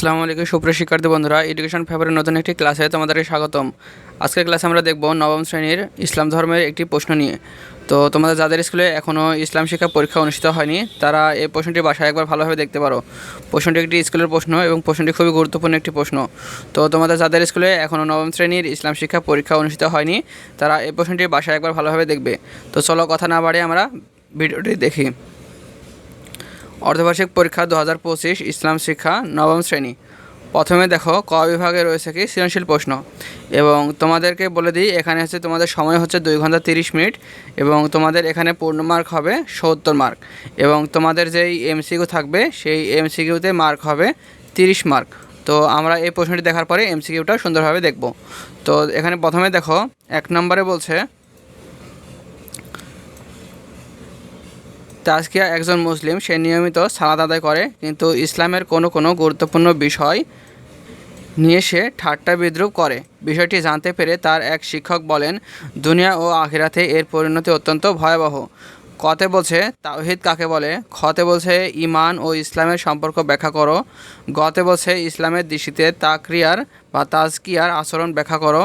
আসসালামু আলাইকুম, সুপ্রিয় শিক্ষার্থী বন্ধুরা এডুকেশন ফেভারের নতুন একটি ক্লাসে তোমাদেরকে স্বাগতম। আজকের ক্লাসে আমরা দেখব নবম শ্রেণির ইসলাম ধর্মের একটি প্রশ্ন নিয়ে। তো তোমাদের যাদের স্কুলে এখনও ইসলাম শিক্ষা পরীক্ষা অনুষ্ঠিত হয়নি, তারা এই প্রশ্নটি বাসায় একবার ভালোভাবে দেখতে পারো। প্রশ্নটি একটি স্কুলের প্রশ্ন এবং প্রশ্নটি খুবই গুরুত্বপূর্ণ একটি প্রশ্ন। তো তোমাদের যাদের স্কুলে এখনও নবম শ্রেণির ইসলাম শিক্ষা পরীক্ষা অনুষ্ঠিত হয়নি, তারা এই প্রশ্নটি বাসায় একবার ভালোভাবে দেখবে। তো চলো কথা না বাড়িয়ে আমরা ভিডিওটি দেখি। অর্ধবার্ষিক পরীক্ষা দু হাজার পঁচিশ ইসলাম শিক্ষা নবম শ্রেণি। প্রথমে দেখো, ক বিভাগে রয়েছে কি? সৃজনশীল প্রশ্ন। এবং তোমাদেরকে বলে দিই, এখানে হচ্ছে তোমাদের সময় হচ্ছে দুই ঘণ্টা তিরিশ মিনিট এবং তোমাদের এখানে পূর্ণ মার্ক হবে সত্তর মার্ক। এবং তোমাদের যেই এমসিকিউ থাকবে, সেই এমসিকিউতে মার্ক হবে তিরিশ মার্ক। তো আমরা এই প্রশ্নটি দেখার পরে এমসিকিউটা সুন্দরভাবে দেখব। তো এখানে প্রথমে দেখো, এক নম্বরে বলছে তাজকিয়া একজন মুসলিম, সে নিয়মিত সালাদ আদায় করে, কিন্তু ইসলামের কোনো কোনো গুরুত্বপূর্ণ বিষয় নিয়ে সে ঠাট্টা বিদ্রুপ করে। বিষয়টি জানতে পেরে তার এক শিক্ষক বলেন, দুনিয়া ও আখিরাতে এর পরিণতি অত্যন্ত ভয়াবহ। কতে বলছে, তাওহিদ কাকে বলে? খতে বলছে ইমান ও ইসলামের সম্পর্ক ব্যাখ্যা করো। গতে বলছে, ইসলামের দৃষ্টিতে তাকরিয়ার বা তাজকিয়ার আচরণ ব্যাখ্যা করো।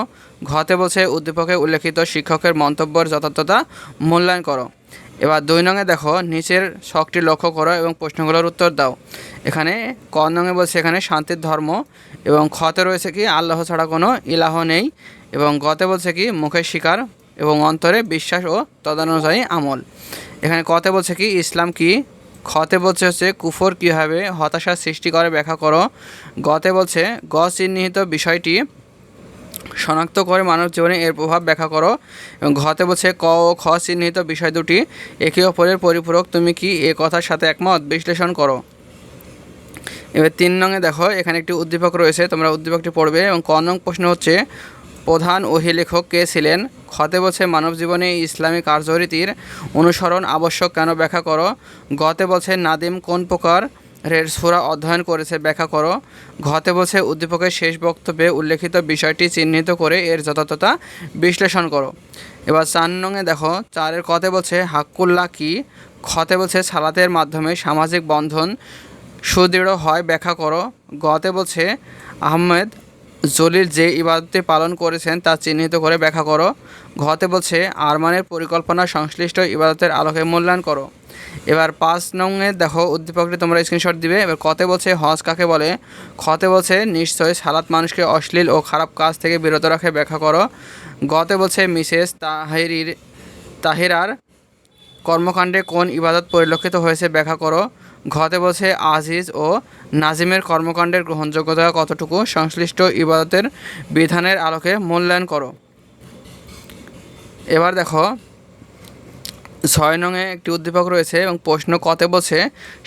ঘতে বলছে, উদ্দীপকে উল্লেখিত শিক্ষকের মন্তব্যের যথার্থতা মূল্যায়ন করো। এবার দুই নঙে দেখো, নিচের শখটি লক্ষ্য করো এবং প্রশ্নগুলোর উত্তর দাও। এখানে ক নঙে বলছে এখানে শান্তির ধর্ম এবং খতে রয়েছে কি, আল্লাহ ছাড়া কোনো ইলাহ নেই এবং গতে বলছে কি, মুখের শিকার এবং অন্তরে বিশ্বাস ও তদানুযায়ী আমল। এখানে কতে বলছে কি, ইসলাম কি? খতে বলছে হচ্ছে কুফর কীভাবে? হতাশার সৃষ্টি করে ব্যাখ্যা করো। গতে বলছে গ চিহ্নিত বিষয়টি শনাক্ত করে মানব জীবনে এর প্রভাব ব্যাখ্যা করো। এবং ঘতে বলছে ক ও খ চিহ্নিত বিষয় দুটি একে অপরের পরিপূরক তুমি কি এ কথার সাথে একমত? বিশ্লেষণ করো। এবার তিন নঙে দেখো, এখানে একটি উদ্দীপক রয়েছে, তোমরা উদ্দীপকটি পড়বে। এবং ক নং প্রশ্ন হচ্ছে, প্রধান ওহি লেখক কে ছিলেন? খতে বলছে মানব জীবনে ইসলামী কার্যরীতির অনুসরণ আবশ্যক কেন ব্যাখ্যা করো? গতে বলছে নাদিম কোন প্রকার? রের সুরা অধ্যয়ন করেছে, ব্যাখ্যা করো। ঘতে বসে উদ্দীপকের শেষ বক্তব্যে উল্লেখিত বিষয়টি চিহ্নিত করে এর যথাযথতা বিশ্লেষণ করো। এবার চার নঙে দেখো, চারের কতে বলছে, হাক্কুল্লা কি? খতে বলছে, সালাতের মাধ্যমে সামাজিক বন্ধন সুদৃঢ় হয়, ব্যাখ্যা করো। গতে বলছে, আহমেদ জলিল যে ইবাদতটি পালন করেছেন তা চিহ্নিত করে ব্যাখ্যা করো। ঘতে বলছে, আরমানের পরিকল্পনা সংশ্লিষ্ট ইবাদতের আলোকে মূল্যায়ন করো। এবার পাঁচ নংয়ে দেখো, উদ্দীপকটি তোমরা স্ক্রিনশট দিবে। এবার কতে বলছে, হজ কাকে বলে? খতে বলছে, নিশ্চয় সালাত মানুষকে অশ্লীল ও খারাপ কাজ থেকে বিরত রাখে ব্যাখ্যা করো। গতে বলছে, মিসেস তাহিরির তাহিরার কর্মকাণ্ডে কোন ইবাদত পরিলক্ষিত হয়েছে ব্যাখ্যা করো। ঘতে বলছে, আজিজ ও নাজিমের কর্মকাণ্ডের গ্রহণযোগ্যতা কতটুকু? সংশ্লিষ্ট ইবাদতের বিধানের আলোকে মূল্যায়ন করো। এবার দেখো, ছয় নংয়ে একটি উদ্দীপক রয়েছে এবং প্রশ্ন কতে বলছে,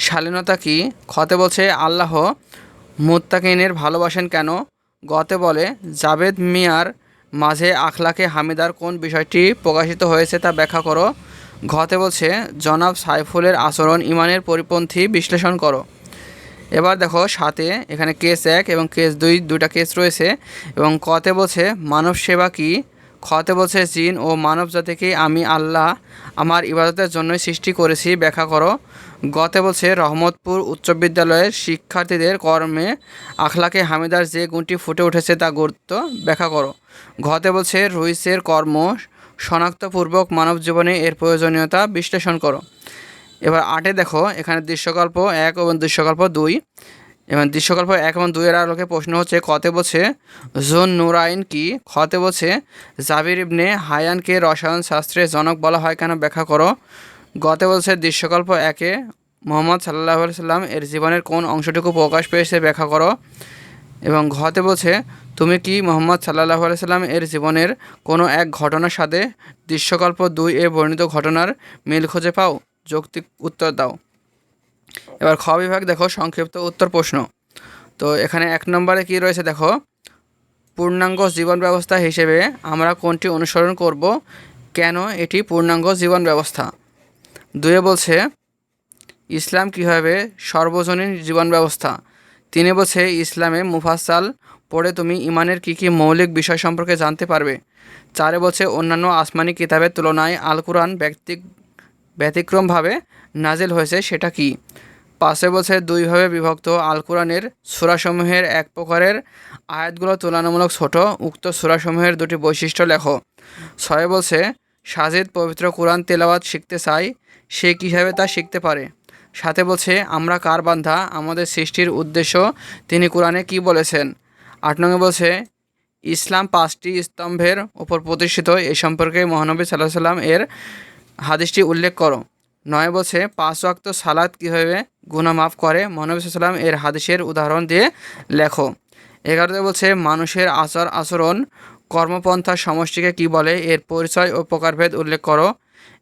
শালীনতা কি? খতে বলছে, আল্লাহ মুত্তাকিনের ভালোবাসেন কেন? গতে বলে, জাবেদ মিয়ার মাঝে আখলাকে হামিদার কোন বিষয়টি প্রকাশিত হয়েছে তা ব্যাখ্যা করো। ঘতে বলছে, জনাব সাইফুলের আচরণ ইমানের পরিপন্থী বিশ্লেষণ করো। এবার দেখো সাথে এখানে কেস এক এবং কেস দুই, দুইটা কেস রয়েছে এবং কতে বলছে, মানব সেবা কি? খতে বলছে, জিন ও মানব জাতিকে আমি আল্লাহ আমার ইবাদতের জন্য সৃষ্টি করেছি, ব্যাখ্যা করো। গতে বলছে, রহমতপুর উচ্চ বিদ্যালয়ের শিক্ষার্থীদের কর্মে আখলাকে হামিদার যে গুণটি ফুটে উঠেছে তা গুরুত্ব ব্যাখ্যা করো। ঘতে বলছে, রুইসের কর্ম শনাক্তপূর্বক মানব জীবনে এর প্রয়োজনীয়তা বিশ্লেষণ করো। এবার আটে দেখো, এখানে দৃশ্যকল্প এক এবং দৃশ্যকল্প দুই। এবং দৃশ্যকল্প এক এবং দুইয়ের আলোকে প্রশ্ন হচ্ছে, কতে বলছে, জোন নুরাইন কি? খতে বলছে, জাবির ইবনে হায়ানকে রসায়ন শাস্ত্রের জনক বলা হয় কেন ব্যাখ্যা করো? গতে বলছে, দৃশ্যকল্প একে মোহাম্মদ সাল্লাহ সাল্লাম এর জীবনের কোন অংশটুকু প্রকাশ পেয়েছে ব্যাখ্যা করো? এবং ঘতে বলছে, তুমি কি মোহাম্মদ সাল্লাহ সাল্লাম এর জীবনের কোনো এক ঘটনার সাথে দৃশ্যকল্প দুই এ বর্ণিত ঘটনার মিল খুঁজে পাও? যৌক্তিক উত্তর দাও। এবার খ বিভাগ দেখো, সংক্ষিপ্ত উত্তর প্রশ্ন। তো এখানে এক নম্বরে কি রয়েছে দেখো? পূর্ণাঙ্গ জীবন ব্যবস্থা হিসেবে আমরা কোনটি অনুসরণ করব? কেন এটি পূর্ণাঙ্গ জীবন ব্যবস্থা? দুয়ে বলছে, ইসলাম কীভাবে সর্বজনীন জীবন ব্যবস্থা? তিনে বলছে, ইসলামে মুফাসাল পড়ে তুমি ইমানের কী কী মৌলিক বিষয় সম্পর্কে জানতে পারবে? চারে বলছে, অন্যান্য আসমানি কিতাবের তুলনায় আল কোরআন ব্যক্তি ব্যতিক্রমভাবে নাজেল হয়েছে সেটা কি? পাশে বলছে দুইভাবে বিভক্ত আল কোরআনের সূরাসমূহের এক প্রকারের আয়াতগুলো তুলনামূলক ছোট, উক্ত সূরাসমূহের দুটি বৈশিষ্ট্য লেখো। ছয় বলছে, সাজিদ পবিত্র কোরআন তেলাওয়াত শিখতে চাই, সে কীভাবে তা শিখতে পারে? সাথে বলছে, আমরা কার বান্ধা আমাদের সৃষ্টির উদ্দেশ্য, তিনি কোরআনে কি বলেছেন? আট নঙ্গে বলছে, ইসলাম পাঁচটি স্তম্ভের ওপর প্রতিষ্ঠিত, এ সম্পর্কে মহানবী সাল্লাহ সাল্লাম এর হাদিসটি উল্লেখ করো। নয় বলছে পাঁচ ওয়াক্ত সালাদ কীভাবে গুনাহ মাফ করে মহানবী সাল্লাম এর হাদিসের উদাহরণ দিয়ে লেখো। এগারোতে বলছে, মানুষের আচার আচরণ, কর্মপন্থা সমষ্টিকে কি বলে? এর পরিচয় ও প্রকারভেদ উল্লেখ করো।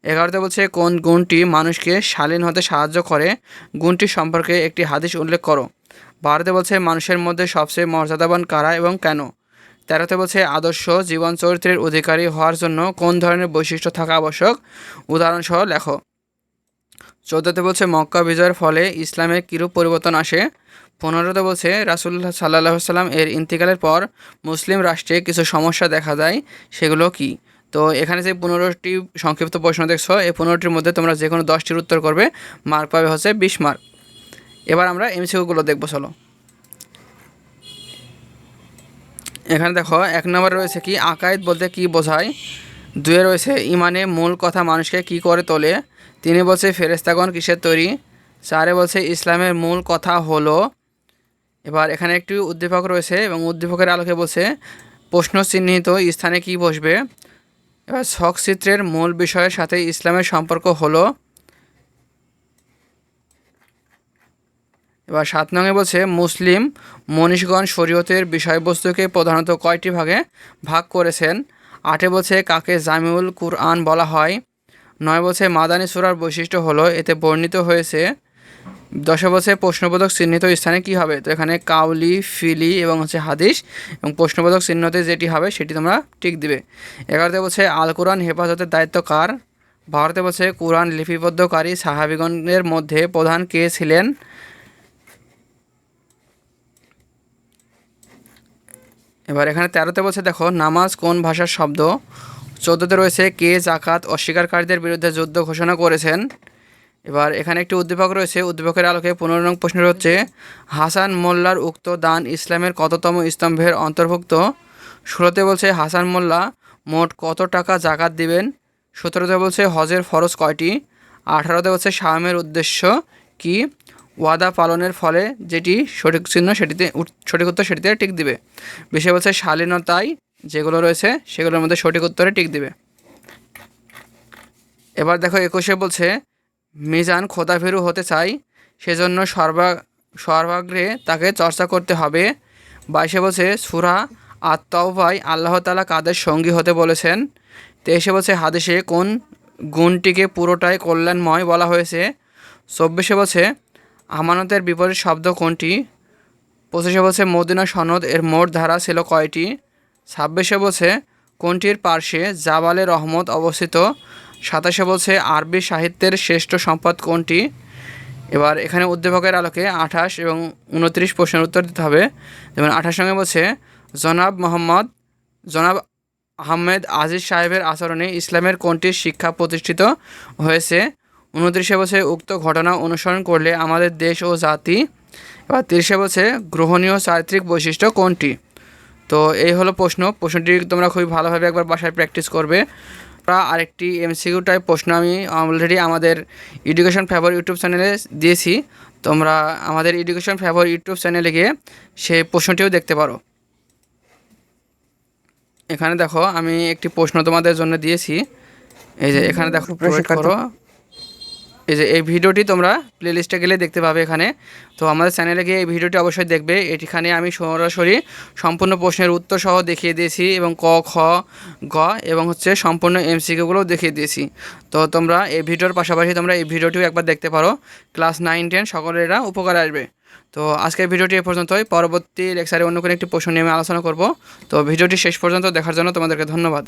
এগারোতে বলছে, কোন গুণটি মানুষকে শালীন হতে সাহায্য করে? গুণটি সম্পর্কে একটি হাদিস উল্লেখ করো। বারোতে বলছে, মানুষের মধ্যে সবচেয়ে মর্যাদাবান কারা এবং কেন? তেরোতে বলছে আদর্শ জীবন চরিত্রের অধিকারী হওয়ার জন্য কোন ধরনের বৈশিষ্ট্য থাকা আবশ্যক? উদাহরণসহ লেখো। চৌদ্দতে বলছে মক্কা বিজয়ের ফলে ইসলামের কীরূপ পরিবর্তন আসে? পনেরোতে বলছে রাসুল্লাহ সাল্লাহ সাল্লাম এর ইন্তিকালের পর মুসলিম রাষ্ট্রে কিছু সমস্যা দেখা যায়, সেগুলো কি? তো এখানে যে পনেরোটি সংক্ষিপ্ত প্রশ্ন দেখছ, এই পনেরোটির মধ্যে তোমরা যে কোনো দশটির উত্তর করবে, মার্ক পাবে হচ্ছে বিশ মার্ক। এবার আমরা এমসিকিউগুলো দেখব, চলো। এখানে দেখো, এক নম্বরে রয়েছে কি আকায়েদ বলতে কি বোঝায়? দুয়ে রয়েছে, ইমানে মূল কথা মানুষকে কি করে তোলে? তিনি বলছে ফেরেস্তাগণ কিসের তৈরি? চারে বলছে, ইসলামের মূল কথা হলো, এবার এখানে একটি উদ্দীপক রয়েছে এবং উদ্দীপকের আলোকে বলছে প্রশ্ন চিহ্নিত স্থানে কি বসবে? এবার ছক চিত্রের মূল বিষয়ের সাথে ইসলামের সম্পর্ক হলো এবার সাত নঙে বলছে, মুসলিম মনীষগণ শরীয়তের বিষয়বস্তুকে প্রধানত কয়টি ভাগে ভাগ করেছেন? আটে বলছে, কাকে জামিউল কুরআন বলা হয়? নয় বলছে, মাদানী সুরার বৈশিষ্ট্য হলো, এতে বর্ণিত হয়েছে দশে বলছে, প্রশ্নবোধক চিহ্নিত স্থানে কি হবে? তো এখানে কাউলি, ফিলি এবং হচ্ছে হাদিস এবং প্রশ্নবোধক চিহ্নতে যেটি হবে, সেটি তোমরা টিক দিবে। এগারোতে বলছে, আল কোরআন হেফাজতের দায়িত্ব কার? ভারতে বলছে, কোরআন লিপিবদ্ধকারী সাহাবিগণের মধ্যে প্রধান কে ছিলেন? এবার এখানে তেরোতে বলছে, দেখো, নামাজ কোন ভাষার শব্দ? চোদ্দোতে রয়েছে, কে জাকাত অস্বীকারীদের বিরুদ্ধে যুদ্ধ ঘোষণা করেছেন? এবার এখানে একটি উদ্দীপক রয়েছে, উদ্দীপকের আলোকে পনেরো প্রশ্ন হচ্ছে, হাসান মোল্লার উক্ত দান ইসলামের কততম স্তম্ভের অন্তর্ভুক্ত? ষোলোতে বলছে, হাসান মোল্লা মোট কত টাকা জাকাত দিবেন? সতেরোতে বলছে, হজের ফরজ কয়টি? আঠারোতে বলছে শামের উদ্দেশ্য কি? ওয়াদা পালনের ফলে যেটি সঠিক চিহ্ন সেটিতে সঠিক উত্তর সেটিতে টিক দিবে। বিশে বলছে শালীনতায় যেগুলো রয়েছে, সেগুলোর মধ্যে সঠিক উত্তরে টিক দিবে। এবার দেখো একুশে বলছে, মিজান খোদাভীরু হতে চাই, সেজন্য সর্বা সর্বাগ্রে তাকে চর্চা করতে হবে। বাইশে বলছে, সুরা আত্মাউভাই আল্লাহ তালা কাদের সঙ্গী হতে বলেছেন? তেইশে বলছে, হাদিসে কোন গুণটিকে পুরোটাই কল্যাণময় বলা হয়েছে? চব্বিশে বলছে আমানতের বিপরীত শব্দ কোনটি? পঁচিশে বলছে মদিনা সনদ, এর মোট ধারা ছিল কয়টি? ছাব্বিশে বলছে কোনটির পার্শ্বে জাবালে রহমত অবস্থিত? সাতাশে বলছে আরবি সাহিত্যের শ্রেষ্ঠ সম্পদ কোনটি? এবার এখানে উদ্দীপকের আলোকে আঠাশ এবং উনত্রিশ প্রশ্নের উত্তর দিতে হবে। যেমন আঠাশ সঙ্গে বলছে, জনাব মোহাম্মদ, জনাব আহমেদ আজিজ সাহেবের আচরণে ইসলামের কোনটি শিক্ষা প্রতিষ্ঠিত হয়েছে? উনত্রিশে বছর উক্ত ঘটনা অনুসরণ করলে আমাদের দেশ ও জাতি এবার তিরিশে বছর গ্রহণীয় চারিত্রিক বৈশিষ্ট্য কোনটি? তো এই হলো প্রশ্ন। প্রশ্নটি তোমরা খুবই ভালোভাবে একবার বাসায় প্র্যাকটিস করবে। আমরা আরেকটি এমসিকিউ টাইপ প্রশ্ন আমি অলরেডি আমাদের এডুকেশন ফেভার ইউটিউব চ্যানেলে দিয়েছি। তোমরা আমাদের এডুকেশন ফেভার ইউটিউব চ্যানেলে গিয়ে সেই প্রশ্নটিও দেখতে পারো। এখানে দেখো আমি একটি প্রশ্ন তোমাদের জন্য দিয়েছি। এই যে এখানে দেখো প্রোভাইড করো। এই যে, এই ভিডিওটি তোমরা প্লেলিস্টে গেলে দেখতে পাবে এখানে। তো আমাদের চ্যানেলে গিয়ে এই ভিডিওটি অবশ্যই দেখবে। এটিখানে আমি সরাসরি সম্পূর্ণ প্রশ্নের উত্তর সহ দেখিয়ে দিয়েছি এবং ক, খ, গ এবং হচ্ছে সম্পূর্ণ এমসিকিউগুলোও দেখিয়ে দিয়েছি। তো তোমরা এই ভিডিওর পাশাপাশি তোমরা এই ভিডিওটিও একবার দেখতে পারো। ক্লাস নাইন, টেন সকলেরা উপকার আসবে। তো আজকের ভিডিওটি এ পর্যন্তই। পরবর্তী লেকচারে অন্য কোনো একটি প্রশ্ন নিয়ে আমি আলোচনা করব। তো ভিডিওটি শেষ পর্যন্ত দেখার জন্য তোমাদেরকে ধন্যবাদ।